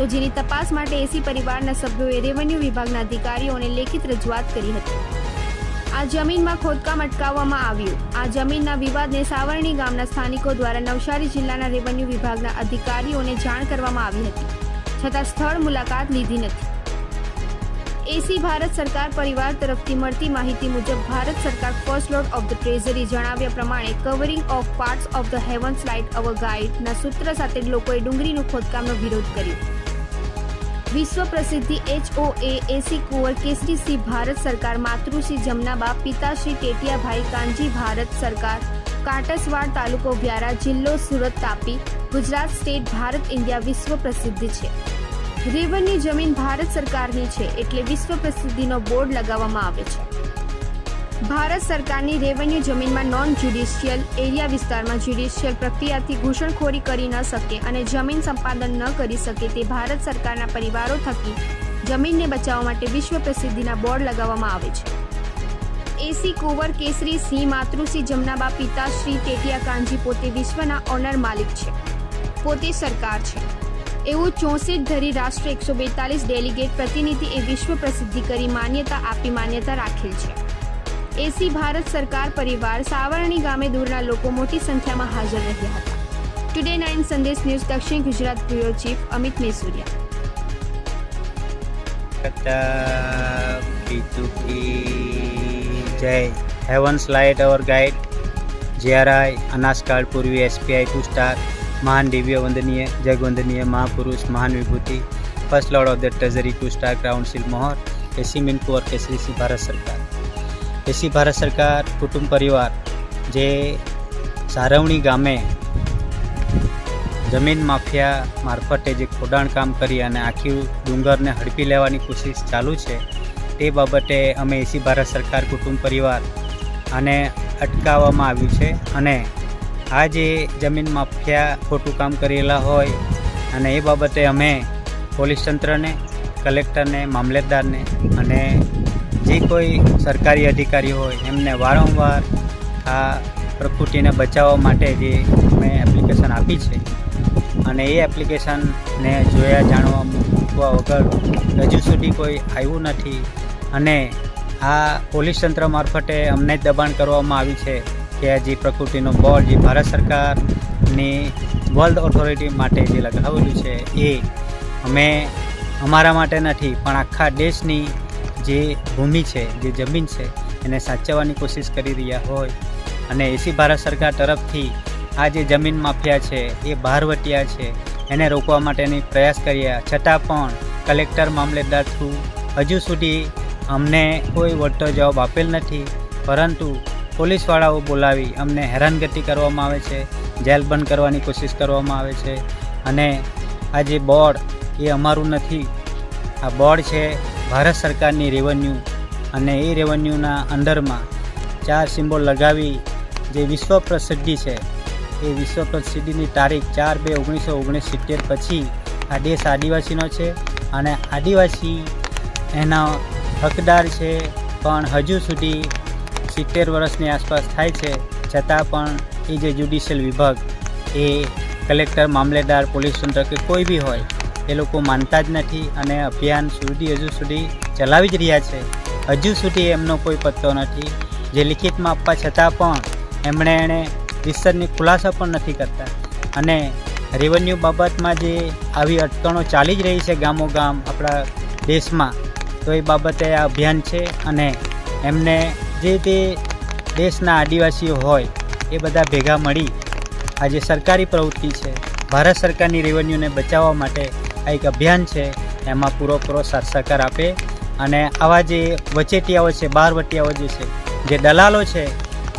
તો જેની તપાસ માટે એસી પરિવારના સભ્યોએ રેવન્યુ વિભાગના અધિકારીઓને લેખિત રજૂઆત કરી હતી. આ જમીનમાં ખોદકામ અટકાવવામાં આવ્યું. આ જમીનના વિવાદને સાવરણી ગામના સ્થાનિકો દ્વારા નવસારી જિલ્લાના રેવન્યુ વિભાગના અધિકારીઓને જાણ કરવામાં આવી હતી, છતાં સ્થળ મુલાકાત લીધી નથી. એસી ભારત સરકાર પરિવાર તરફથી મળતી માહિતી મુજબ ભારત સરકાર first lord of the treasury જણાવ્યા પ્રમાણે covering of parts of the heavens light our guide સૂત્ર સાથે લોકોએ ડુંગળીનું ખોદકામનો વિરોધ કર્યો. વિશ્વ પ્રસિદ્ધિ એચઓએ એસી કુંવર કેસરી ભારત સરકાર, માતૃશ્રી જમનાબા પિતાશ્રી ટેટિયાભાઈ કાનજી, ભારત સરકાર. કાટસવાડ તાલુકો વ્યારા જિલ્લો સુરત તાપી, ગુજરાત સ્ટેટ, ભારત ઇન્ડિયા વિશ્વ પ્રસિદ્ધ છે. રેવન્યુ જમીન ભારત સરકારની છે એટલે વિશ્વ પ્રસિદ્ધિનો બોર્ડ લગાવવામાં આવે છે. ભારત સરકારની રેવન્યુ જમીનમાં નોન જ્યુડિશિયલ એરિયા વિસ્તારમાં જ્યુડિશિયલ પ્રક્રિયાથી ઘૂસણખોરી કરી ન શકે અને જમીન સંપાદન ન કરી શકે તે ભારત સરકારના પરિવારો થકી જમીનને બચાવવા માટે વિશ્વ પ્રસિદ્ધિના બોર્ડ લગાવવામાં આવે છે. એસી કુંવર કેસરી સિંહ માતૃશ્રી જમનાબા પિતા શ્રી ટેટિયા કાનજી પોતે વિશ્વના ઓનર માલિક છે. પોતે સરકાર છે. એવું ચોસઠ ધરી રાષ્ટ્ર એકસો બેતાલીસ ડેલિગેટ પ્રતિનિધિ એ વિશ્વ પ્રસિદ્ધિ કરી માન્યતા આપી માન્યતા રાખેલ છે. એસી ભારત સરકાર પરિવાર સાવરણી ગામે દૂરના લોકો મોટી સંખ્યામાં હાજર રહ્યા હતા. ટુડે નાઇન સંદેશ ન્યૂઝ દક્ષિણ ગુજરાત બ્યુરો ચીફ અમિત મેસુરિયા. કથા પીતુકી, જય. Heavens light our guide GRI અનાસકાળ પૂર્વી એસપીઆઈ ટુ સ્ટાર મહાન દિવ્ય વંદનીય જગવંદનીય મહાપુરુષ, મહાન વિભૂતિ. First lord of the treasury two star ક્રાઉન્સિલ મોહર એસી મિનકુંવર કેસરીસી ભારત સરકાર. એસી ભારત સરકાર, કુટુંબ પરિવાર જે સારવણી ગામે જમીન માફિયા મારફતે જે ખોડાણ કામ કરી અને આખી ડુંગરને હડપી લેવાની કોશિશ ચાલુ છે, તે બાબતે અમે એસી ભારત સરકાર, કુટુંબ પરિવાર આને અટકાવવામાં આવ્યું છે અને આ જે જમીન માફિયા ખોટું કામ કરેલા હોય અને એ બાબતે અમે પોલીસ તંત્રને, કલેક્ટરને મામલેદારને અને જે કોઈ સરકારી અધિકારી હોય, એમને વારંવાર આ પ્રકૃતિને બચાવવા માટે જે મેં એપ્લિકેશન આપી છે અને એ એપ્લિકેશનને જોયા, જાણવા મૂકવા વગર હજુ સુધી કોઈ આવ્યું નથી અને આ પોલીસ તંત્ર મારફતે અમને જ દબાણ કરવામાં આવી છે કે જે પ્રકૃતિનો બોર્ડ જે ભારત સરકારની વર્લ્ડ ઓથોરિટી માટે જે લગાવેલું છે એ અમે અમારા માટે નથી, પણ આખા દેશની જે ભૂમિ છે, જે જમીન છે, એને સાચવવાની કોશિશ કરી રહ્યા હોય અને એસી ભારત સરકાર તરફથી આ જે જમીન માફિયા છે, એ બહારવટિયા છે, એને રોકવા માટેની પ્રયાસ કર્યા. છતાં પણ કલેક્ટર મામલેદાર થ્રુ હજુ સુધી અમને કોઈ વળતો જવાબ આપેલ નથી. પરંતુ પોલીસવાળાઓ બોલાવી અમને હેરાનગતિ કરવામાં આવે છે, જેલ બંધ કરવાની કોશિશ કરવામાં આવે છે અને આ જે બોર્ડ, એ અમારું નથી. આ બોર્ડ છે ભારત સરકારની રેવન્યુ અને એ રેવન્યુના અંડરમાં ચાર સિમ્બોલ લગાવી જે વિશ્વ પ્રસિદ્ધિ છે. એ વિશ્વ પ્રસિદ્ધિની તારીખ ચાર બે ઓગણીસો ઓગણીસ સિત્તેર પછી આ દેશ આદિવાસીનો છે અને આદિવાસી એના હકદાર છે પણ હજુ સુધી સિત્તેર વર્ષની આસપાસ થાય છે છતાં પણ એ જે જ્યુડિશિયલ વિભાગ, એ કલેક્ટર મામલેદાર પોલીસ તંત્ર કે કોઈ બી હોય એ લોકો માનતા જ નથી અને અભિયાન સુધી, હજુ સુધી ચલાવી જ રહ્યા છે. હજુ સુધી એમનો કોઈ પત્તો નથી. જે લિખિતમાં આપવા છતાં પણ એમણે એણે વિસ્તરની ખુલાસા પણ નથી કરતા. અને રેવન્યુ બાબતમાં જે આવી અટકણો ચાલી જ રહી છે ગામો ગામ આપણા દેશમાં, તો એ બાબતે આ અભિયાન છે અને એમને જે તે દેશના આદિવાસીઓ હોય એ બધા ભેગા મળી આ જે સરકારી પ્રવૃત્તિ છે. ભારત સરકારની રેવન્યુને બચાવવા માટે આ એક અભિયાન છે, એમાં પૂરો પૂરો સાથ સહકાર આપે અને આવા જે વચેટિયાઓ છે, બારવટિયાઓ જે છે, જે દલાલો છે,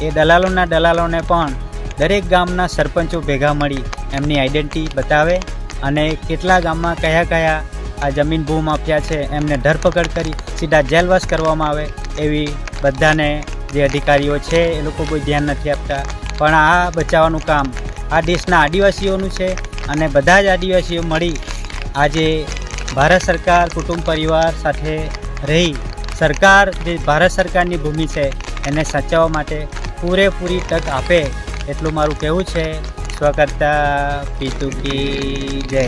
એ દલાલોના દલાલોને પણ દરેક ગામના સરપંચો ભેગા મળી એમની આઈડેન્ટિટી બતાવે અને કેટલા ગામમાં કયા કયા આ જમીન ભૂમાફિયા છે, એમને ધરપકડ કરી સીધા જેલવાસ કરવામાં આવે એવી બધાને જે અધિકારીઓ છે, એ લોકો કોઈ ધ્યાન નથી આપતા. પણ આ બચાવવાનું કામ આ દેશના આદિવાસીઓનું છે અને બધા જ આદિવાસીઓ મળી આજે ભારત સરકાર, કુટુંબ પરિવાર સાથે રહી સરકાર જે ભારત સરકારની ભૂમિ છે, એને સાચવવા માટે પૂરેપૂરી તક આપે, એટલું મારું કહેવું છે. સ્વકર્તા પિતુકી જય.